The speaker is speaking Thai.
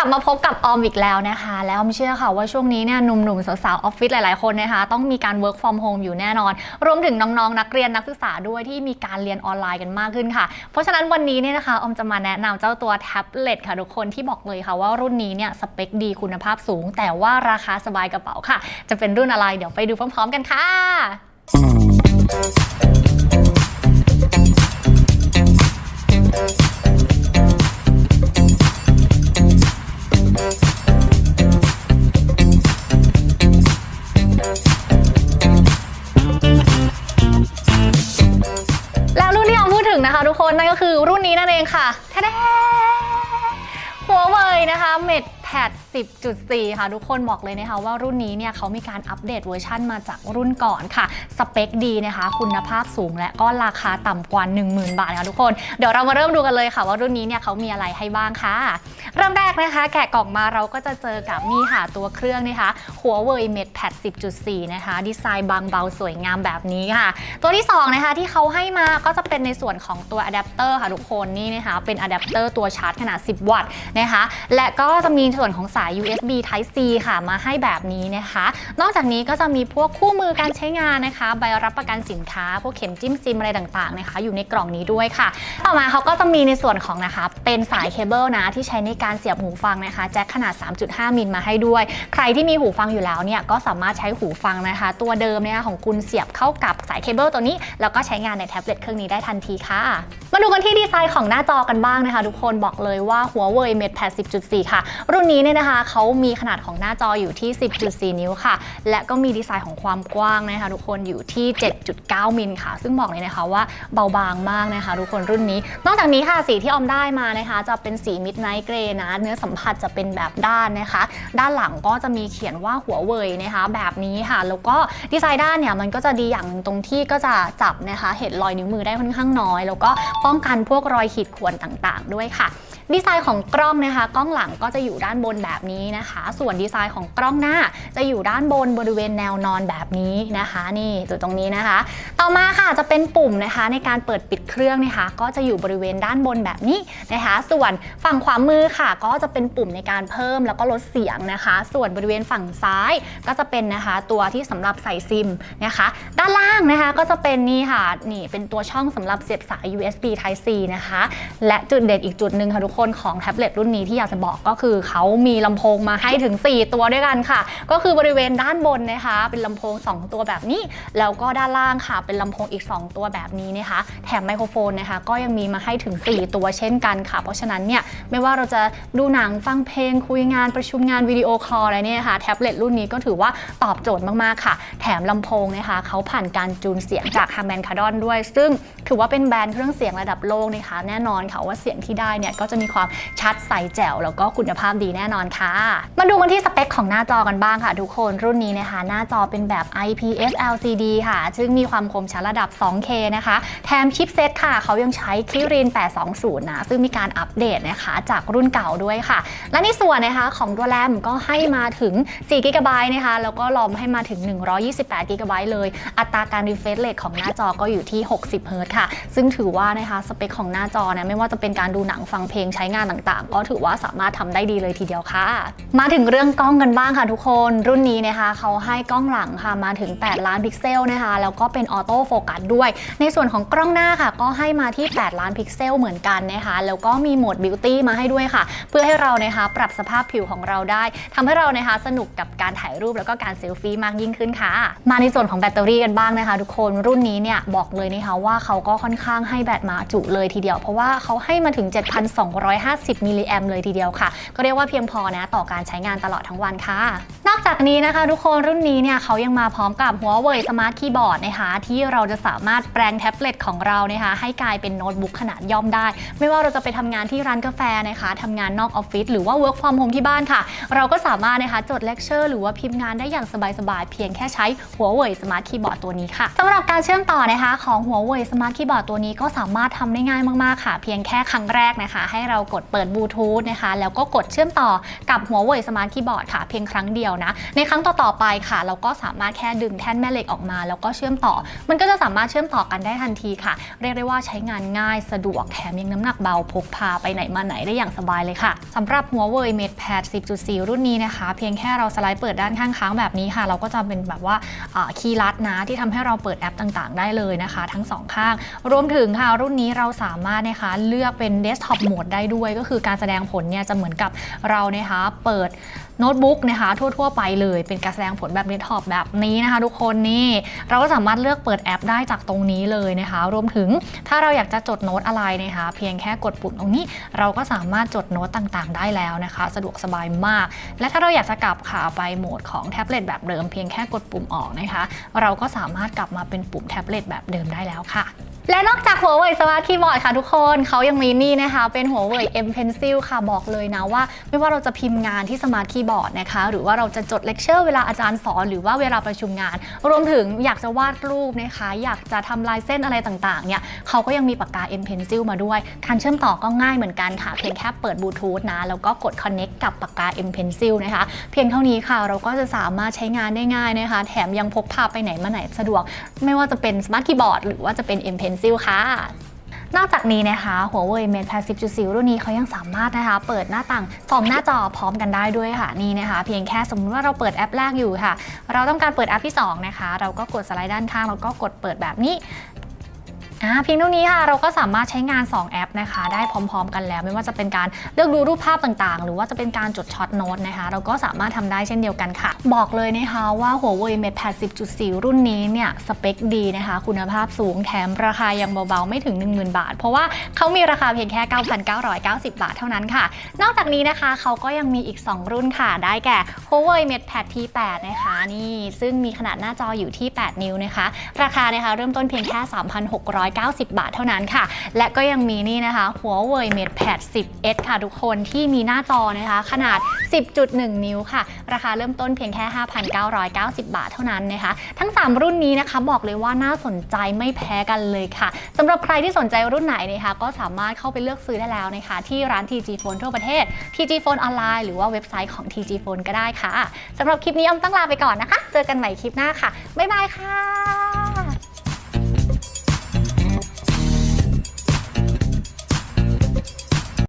กลับมาพบกับออมอีกแล้วนะคะ แล้วออมเชื่อค่ะว่าช่วงนี้เนี่ยหนุ่มๆสาวๆออฟฟิศหลายๆคนนะคะ ต้องมีการ work from home อยู่แน่นอน รวมถึงน้องๆ นักเรียนนักศึกษาด้วยที่มีการเรียนออนไลน์กันมากขึ้นค่ะ เพราะฉะนั้นวันนี้เนี่ยนะคะออมจะมาแนะนำเจ้าตัวแท็บเล็ตค่ะทุกคนที่บอกเลยค่ะว่ารุ่นนี้เนี่ยสเปคดีคุณภาพสูง แต่ว่าราคาสบายกระเป๋าค่ะ จะเป็นรุ่นอะไรเดี๋ยวไปดูพร้อม ๆ กันค่ะ็คือรุ่นนี้นั่นเองค่ะแท้ๆหัวเว่ยนะคะเม็ด แพด10.4 ค่ะ ทุกคนบอกเลยนะคะว่ารุ่นนี้เนี่ยเขามีการอัปเดตเวอร์ชันมาจากรุ่นก่อนค่ะ สเปคดีนะคะ คุณภาพสูงและก็ราคาต่ำกว่า 10,000 บาทค่ะทุกคน เดี๋ยวเรามาเริ่มดูกันเลยค่ะว่ารุ่นนี้เนี่ยเขามีอะไรให้บ้างค่ะ เริ่มแรกนะคะ แกะกล่องมาเราก็จะเจอกับนี่ค่ะตัวเครื่องนะคะหัวเว่ยเมดแพด10.4 นะคะ ดีไซน์บางเบาสวยงามแบบนี้ค่ะ ตัวที่ 2 นะคะที่เขาให้มาก็จะเป็นในส่วนของตัวอะแดปเตอร์ค่ะทุกคนนี่นะคะเป็นอะแดปเตอร์ตัวชาร์จขนาด 10 วัตต์นะคะและก็จะมีส่วนของสาย USB Type C ค่ะ มาให้แบบนี้นะคะ นอกจากนี้ก็จะมีพวกคู่มือการใช้งานนะคะ ใบรับประกันสินค้า พวกเข็มจิ้มซิมอะไรต่างๆนะคะ อยู่ในกล่องนี้ด้วยค่ะ ต่อมาเขาก็จะมีในส่วนของนะคะ เป็นสายเคเบิลนะที่ใช้ในการเสียบหูฟังนะคะแจ็คขนาด 3.5 มิลมาให้ด้วย ใครที่มีหูฟังอยู่แล้วเนี่ยก็สามารถใช้หูฟังนะคะ ตัวเดิมเนี่ยของคุณเสียบเข้ากับสายเคเบิลตัวนี้ แล้วก็ใช้งานในแท็บเล็ตเครื่องนี้ได้ทันทีค่ะ มาดูกันที่ดีไซน์ของหน้าจอกันบ้างนะคะ ทุกคนบอกเลยว่าหัวเว่ย Mate Pad 10.4 ค่ะ รุ่นนี้เนี่ยนะคะเขามีขนาดของหน้าจออยู่ที่ 10.4 นิ้วค่ะ และก็มีดีไซน์ของความกว้างนะคะทุกคนอยู่ที่ 7.9 มิลค่ะ ซึ่งบอกเลยนะคะว่าเบาบางมากนะคะทุกคนรุ่นนี้ นอกจากนี้ค่ะสีที่ออมได้มานะคะ จะเป็นสี Midnight Grey นะ เนื้อสัมผัสจะเป็นแบบด้านนะคะ ด้านหลังก็จะมีเขียนว่าหัวเว่ยนะคะ แบบนี้ค่ะ แล้วก็ดีไซน์ด้านเนี่ยมันก็จะดีอย่างหนึ่งตรงที่ก็จะจับนะคะเห็นรอยนิ้วมือได้ค่อนข้างน้อย แล้วก็ป้องกันพวกรอยขีดข่วนต่างๆ ด้วยค่ะ ดีไซน์ของกล้องนะคะ กล้องหลังก็จะอยู่ด้านบนแบบนี้นะคะ ส่วนดีไซน์ของกล้องหน้าจะอยู่ด้านบนบริเวณแนวนอนแบบนี้นะคะ นี่จุดตรงนี้นะคะ ต่อมาค่ะจะเป็นปุ่มนะคะในการเปิดปิดเครื่องนะคะ ก็จะอยู่บริเวณด้านบนแบบนี้นะคะ ส่วนฝั่งขวามือค่ะ ก็จะเป็นปุ่มในการเพิ่มแล้วก็ลดเสียงนะคะ ส่วนบริเวณฝั่งซ้ายก็จะเป็นนะคะ ตัวที่สำหรับใส่ซิมนะคะ ด้านล่างนะคะก็จะเป็นนี่ค่ะนี่เป็นตัวช่องสำหรับเสียบสาย USB Type C นะคะ และจุดเด่นอีกจุดหนึ่งค่ะทุกคนของแท็บเล็ตรุ่นนี้ที่อยากจะบอกก็คือเขามีลำโพงมาให้ถึง 4 ตัวด้วยกันค่ะ ก็คือบริเวณด้านบนนะคะ เป็นลำโพง 2 ตัวแบบนี้ แล้วก็ด้านล่างค่ะ เป็นลำโพงอีก 2 ตัวแบบนี้นะคะ แถมไมโครโฟนนะคะ ก็ยังมีมาให้ถึง 4 ตัวเช่นกันค่ะ เพราะฉะนั้นเนี่ยไม่ว่าเราจะดูหนังฟังเพลงคุยงานประชุมงานวิดีโอคอลอะไรเนี่ยค่ะแท็บเล็ตรุ่นนี้ก็ถือว่าตอบโจทย์มากๆค่ะ แถมลำโพงนะคะเขาผ่านการจูนเสียงจาก h a r m a n Kardon ด้วย ซึ่งถือว่าเป็นแบรนด์เครื่องเสียงระดับโลกนะคะ แน่นอนค่ะว่าเสียงที่ได้เนี่ยก็จะมีความชัดใสแจ๋วแล้วก็คุณภาพดีแน่นอนค่ะ มาดูกันที่สเปคของหน้าจอกันบ้างค่ะ ทุกคนรุ่นนี้นะคะ หน้าจอเป็นแบบ IPS LCD ค่ะ ซึ่งมีความคมชัดระดับ 2K นะคะ แถมชิปเซตค่ะ เขายังใช้ Kirin 820 นะ ซึ่งมีการอัปเดตนะคะ จากรุ่นเก่าด้วยค่ะ และในส่วนนะคะของตัวแรมก็ให้มาถึง4 g b นะคะ แล้วก็รอมให้มาถึง 128 g b เลย อัตราการ refresh rate ของหน้าจอก็อยู่ที่ 60 Hz ค่ะ ซึ่งถือว่านะคะสเปคของหน้าจอเนี่ยไม่ว่าจะเป็นการดูหนังฟังเพลงใช้งานต่างๆ ก็ถือว่าสามารถทำได้ดีเลยทีเดียวค่ะ มาถึงเรื่องกล้องกันบ้างค่ะทุกคนรุ่นนี้นะคะเขาให้กล้องหลังค่ะมาถึง 8 ล้านพิกเซลนะคะแล้วก็เป็นออโต้โฟกัสด้วย ในส่วนของกล้องหน้าค่ะก็ให้มาที่ 8 ล้านพิกเซลเหมือนกันนะคะแล้วก็มีโหมดบิวตี้มาให้ด้วยค่ะ เพื่อให้เรานะคะปรับสภาพผิวของเราได้ทำให้เรานะคะสนุกกับการถ่ายรูปแล้วก็การเซลฟี่มากยิ่งขึ้นค่ะ มาในส่วนของแบตเตอรี่กันบ้างนะคะ ทุกคนรุ่นนี้เนี่ยบอกเลยนะคะว่าเขาก็ค่อนข้างให้แบตมาจุเลยทีเดียว เพราะว่าเขาให้มาถึง 7,250มิลลิแอมเลยทีเดียวค่ะ ก็เรียกว่าเพียงพอนะต่อการใช้งานตลอดทั้งวันค่ะ นอกจากนี้นะคะทุกคนรุ่นนี้เนี่ยเขายังมาพร้อมกับหัวเว่ยสมาร์ทคีย์บอร์ดนะคะที่เราจะสามารถแปลงแท็บเล็ตของเรานะคะให้กลายเป็นโน้ตบุ๊กขนาดย่อมได้ ไม่ว่าเราจะไปทำงานที่ร้านกาแฟนะคะทำงานนอกออฟฟิศหรือว่า work from home ที่บ้านค่ะ เราก็สามารถนะคะจดเลคเชอร์หรือว่าพิมพ์งานได้อย่างสบายๆเพียงแค่ใช้หัวเว่ยสมาร์ทคีย์บอร์ดตัวนี้ค่ะสำหรับการเชื่อมต่อนะคะของหัวเว่ยสมาร์ทคีย์บอร์ดตัวนี้ก็สามารถทำได้ง่ายมากๆค่ะ เพียงแค่ครั้งแรกนะคะ ให้เรากดเปิดบลูทูธนะคะแล้วก็กดเชื่อมต่อกับหัวเว่ยสมาร์ทคีย์บอร์ดค่ะเพียงครั้งเดียวนะ ในครั้งต่อๆไปค่ะ เราก็สามารถแค่ดึงแท่นแม่เหล็กออกมา แล้วก็เชื่อมต่อ มันก็จะสามารถเชื่อมต่อกันได้ทันทีค่ะ เรียกได้ว่าใช้งานง่ายสะดวกแถมยังน้ำหนักเบาพกพาไปไหนมาไหนได้อย่างสบายเลยค่ะสำหรับหัวเว่ย MatePad 10.4 รุ่นนี้นะคะ เพียงแค่เราสไลด์เปิดด้านข้างค้างแบบนี้ค่ะ เราก็จะเป็นแบบว่าคีย์ลัดนะที่ทำให้เราเปิดแอปต่างๆ ได้เลยนะคะ ทั้งสองข้าง รวมถึงค่ะรุ่นนี้เราสามารถนะคะเลือกเป็น Desktop Mode ได้ด้วย ก็คือการแสดงผลเนี่ยจะเหมือนกับเรานะคะเปิดโน้ตบุ๊กนะคะทั่ว ๆ ไปเลยเป็นการแสดงผลแบบเดสก์ท็อปแบบนี้นะคะทุกคนนี่เราก็สามารถเลือกเปิดแอปได้จากตรงนี้เลยนะคะรวมถึงถ้าเราอยากจะจดโน้ตอะไรนะคะเพียงแค่กดปุ่มตรงนี้ เราก็สามารถจดโน้ตต่างๆ ได้แล้วนะคะ สะดวกสบายมาก และถ้าเราอยากจะกลับค่ะไปโหมดของแท็บเล็ตแบบเดิมเพียงแค่กดปุ่มออกนะคะ เราก็สามารถกลับมาเป็นปุ่มแท็บเล็ตแบบเดิมได้แล้วค่ะ และนอกจากหัวเว่ยสมาร์ทคีย์บอร์ดค่ะทุกคนเขายังมีนี่นะคะ เป็นหัวเว่ย M Pencil ค่ะบอกเลยนะว่า ไม่ว่าเราจะพิมพ์งานที่สมาร์ทคีย์บอร์ดนะคะ หรือว่าเราจะจดเลคเชอร์เวลาอาจารย์สอน หรือว่าเวลาประชุมงาน รวมถึงอยากจะวาดรูปนะคะ อยากจะทำลายเส้นอะไรต่างๆเนี่ยเขาก็ยังมีปากกา M Pencil มาด้วย การเชื่อมต่อก็ง่ายเหมือนกันค่ะ เพียงแค่เปิดบลูทูธนะแล้วก็กด Connect กับปากกา M Pencil นะคะ เพียงเท่านี้ค่ะเราก็จะสามารถใช้งานได้ง่ายนะคะ แถมยังพกพาไปไหนมาไหนสะดวก ไม่ว่าจะเป็นสมาร์ทคีย์บอร์ดหรือว่าจะเป็น M Pencil ค่ะนอกจากนี้นะคะหัวเว่ย MatePad 10.4รุ่นนี้เขายังสามารถนะคะ เปิดหน้าต่างสองหน้าจอพร้อมกันได้ด้วยค่ะนี่นะคะ เพียงแค่สมมติว่าเราเปิดแอปแรกอยู่ค่ะ เราต้องการเปิดแอปที่ 2 นะคะ เราก็กดสไลด์ด้านข้างแล้วก็กดเปิดแบบนี้ อ่าเพียงเท่านี้ค่ะเราก็สามารถใช้งาน 2 แอปนะคะ ได้พร้อม ๆ กันแล้ว ไม่ว่าจะเป็นการเลือกดูรูปภาพต่างๆ หรือว่าจะเป็นการจดช็อตโน้ตนะคะ เราก็สามารถทำได้เช่นเดียวกันค่ะ บอกเลยนะคะว่าหัวเว่ย MatePad 10.4 รุ่นนี้เนี่ยสเปคดีนะคะ คุณภาพสูงแถมราคายังเบาๆ ไม่ถึง 10,000 บาท เพราะว่าเขามีราคาเพียงแค่ 9,990 บาทเท่านั้นค่ะ นอกจากนี้นะคะเขาก็ยังมีอีก 2 รุ่นค่ะ ได้แก่ Huawei MatePad T8 นะคะนี่ซึ่งมีขนาดหน้าจออยู่ที่ 8 นิ้วนะคะ ราคานะคะเริ่มต้นเพียงแค่3,690 บาทเท่านั้นค่ะ และก็ยังมีนี่นะคะ Huawei MatePad 10s ค่ะทุกคนที่มีหน้าจอนะคะ ขนาด 10.1 นิ้วค่ะ ราคาเริ่มต้นเพียงแค่ 5,990 บาทเท่านั้นนะคะ ทั้ง 3 รุ่นนี้นะคะบอกเลยว่าน่าสนใจไม่แพ้กันเลยค่ะสำหรับใครที่สนใจรุ่นไหนนะคะก็สามารถเข้าไปเลือกซื้อได้แล้วนะคะ ที่ร้าน TG Phone ทั่วประเทศ TG Phone ออนไลน์หรือว่าเว็บไซต์ของ TG Phone ก็ได้ค่ะสำหรับคลิปนี้อ้อมต้องลาไปก่อนนะคะ เจอกันใหม่คลิปหน้าค่ะ บ๊ายบายค่ะ